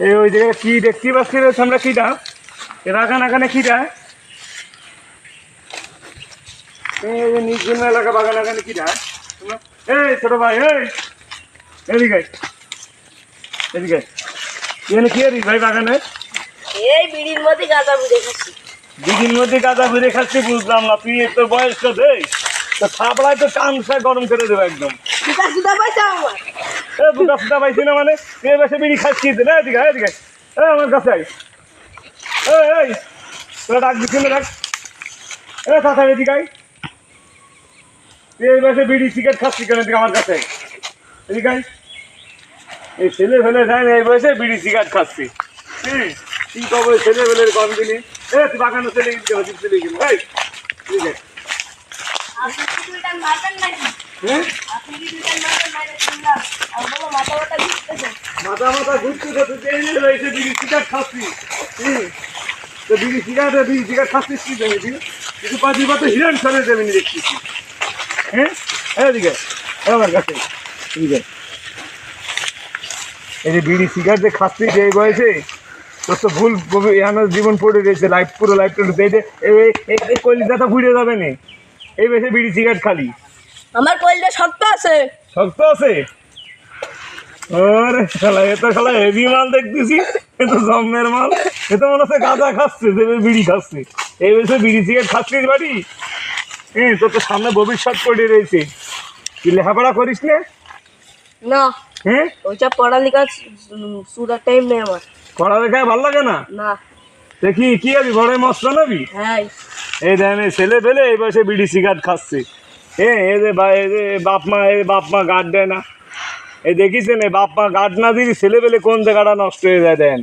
এই ওই জায়গায় কি দেখতে পাচ্ছি আমরা কিটা? এ বাগান আগানে কিটা? এলাকা বাগান কিটা? এই ছোট ভাই এই এদিকে আয়। এদিকে এখানে কি আছিস ভাই বাগানে? এই বিড়ির মধ্যে গাঁজা বুঝে খাচ্ছি দিদির মধ্যে গাঁদা ঘুরে খাচ্ছি বুঝলাম না তুই তোর বয়সটা দে তো থাপড়ায় তো কানসা গরম করে দেবো একদম। এ দুটা ফুটা পাইছি না মানে তুই এবার বিড়ি খাচ্ছি না এদিকে এদিকে। এ, আমার কাছে আয়। এই, তোরা ডাক দিচ্ছি না, ডাক এ এদিকে। এই বয়সে বিড়ি সিগারেট খাচ্ছি কেন এদিকে আমার কাছে এদিকে। এই ছেলে ফেলে যায় না, এই বয়সে বিড়ি সিগারেট খাচ্ছি হুম কি কবে ছেলে ফেলের কম দিলি এ বাগানে চলে গেছি হচ্ছে গেলি এই, এদিকে আয়। মাথা মাথা ঘুরতেছে তুই রয়েছে সিগারেট তো সিগারেট সিগারেট খাচ্ছিস কি দেবে তুই কিছু পাঁচি পাতে হিরণ সরে দেবেন দেখছিস হ্যাঁ? এ আমার কাছে। এই যে বিড়ি সিগারেট যে খাচ্ছিস এই বয়সে তোর তো ভুল এখানে জীবন পড়ে রয়েছে লাইফ পুরো লাইফটা এই যে এই এই ঘুরে যাবে না। এই বয়সে বিড়ি সিগারেট খালি। আমার কইলটা শক্ত আছে। শক্ত আছে? ওরে শালা এ তো শালা হেভি মাল দেখতেছি এ তো জম্মের মাল। এ তো মনে হচ্ছে গাঁজা খাচ্ছে দেবে বিড়ি খাচ্ছে। এই বয়সে বিড়ি সিগারেট খাচ্ছিস বাড়ি? হ্যাঁ তোর তো সামনে ভবিষ্যৎ পড়ে রয়েছে। তুই লেখাপড়া করিস না? না। হ্যাঁ ওইটা পড়ালেখা সুদার টাইম নেই আমার। পড়ালেখায় ভালো লাগে না? না। দেখি কি আবি বড় মস্ত নবি? হ্যাঁ। এই দেন এই ছেলে পেলে এই বয়সে বিড়ি সিগারেট খাচ্ছে। হ্যাঁ এ যে বাপ মা এ বাপ মা গার্ড দেয় না। এই দেখিছেন এই বাপ মা গার্ড না দিলে ছেলে পেলে কোন জায়গাটা নষ্ট হয়ে যায় দেন?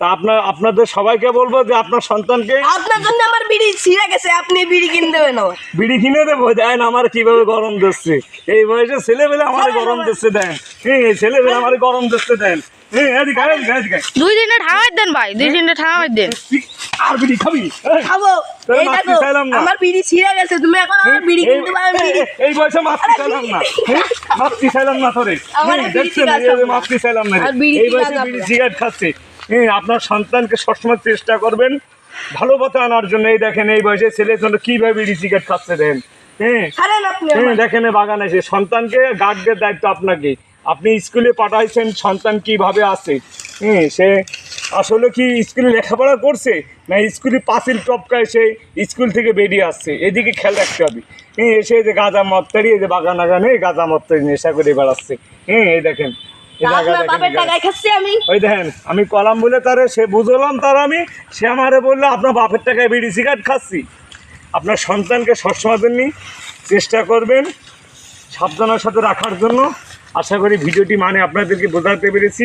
তা আপনার আপনাদের সবাইকে বলব যে আপনার সন্তানকে আপনার জন্য আমার বিড়ি ছিঁড়ে গেছে আপনি বিড়ি কিনে দেবেন আমার। বিড়ি কিনে দেবো দেন আমার কীভাবে গরম দিচ্ছে। এই বয়সে ছেলে পেলে আমার গরম দিচ্ছে দেন। হ্যাঁ ছেলে পেলে আমার গরম দিচ্ছে দেন। হ্যাঁ। দুই দিনে ঠামাই দেন ভাই দুই দিনে ঠামাই দেন। আর বিড়ি খাবি? খাব। এই দেখো আমার বিড়ি ছিঁড়ে গেছে তুমি এখন আমার বিড়ি কিনতে পারবে? এই- এই বয়সে মাতৃ চাইলাম না? মাতৃ চাইলাম না তোরে। বিড়ি দেখছেন চাইলাম না বিড়ি এই বয়সে বিড়ি আপনার। সিগারেট খাচ্ছে। হ্যাঁ আপনার সন্তানকে সবসময় চেষ্টা করবেন ভালো পথে আনার জন্য। এই দেখেন এই বয়সে ছেলের জন্য কীভাবে বিড়ি সিগারেট খাচ্ছে দেন হ্যাঁ। দেখেন বাগানে এসে সন্তানকে গার্ডের দায়িত্ব আপনাকে। আপনি স্কুলে পাঠাইছেন সন্তান কীভাবে আছে? হ্যাঁ সে আসলে কি স্কুলে লেখাপড়া করছে না স্কুলে পাঁচিল টপকায় সে স্কুল থেকে বেরিয়ে আসছে? এদিকে খেয়াল রাখতে হবে। হ্যাঁ এসে যে গাঁজা মত্তারি এই যে বাগান আগানে গাঁজা মত্তারি নেশা করে বেড়াচ্ছে হ্যাঁ এই দেখেন ওই দেখেন আমি কলাম বলে তারে সে বুঝলাম তার আমি সে আমারে বলল আপনার বাপের টাকায় বিড়ি সিগারেট খাচ্ছি। আপনার সন্তানকে সবসময় জন্য চেষ্টা করবেন সাবধানের সাথে রাখার জন্য। আশা করি ভিডিওটি মানে আপনাদেরকে বোঝাতে পেরেছি।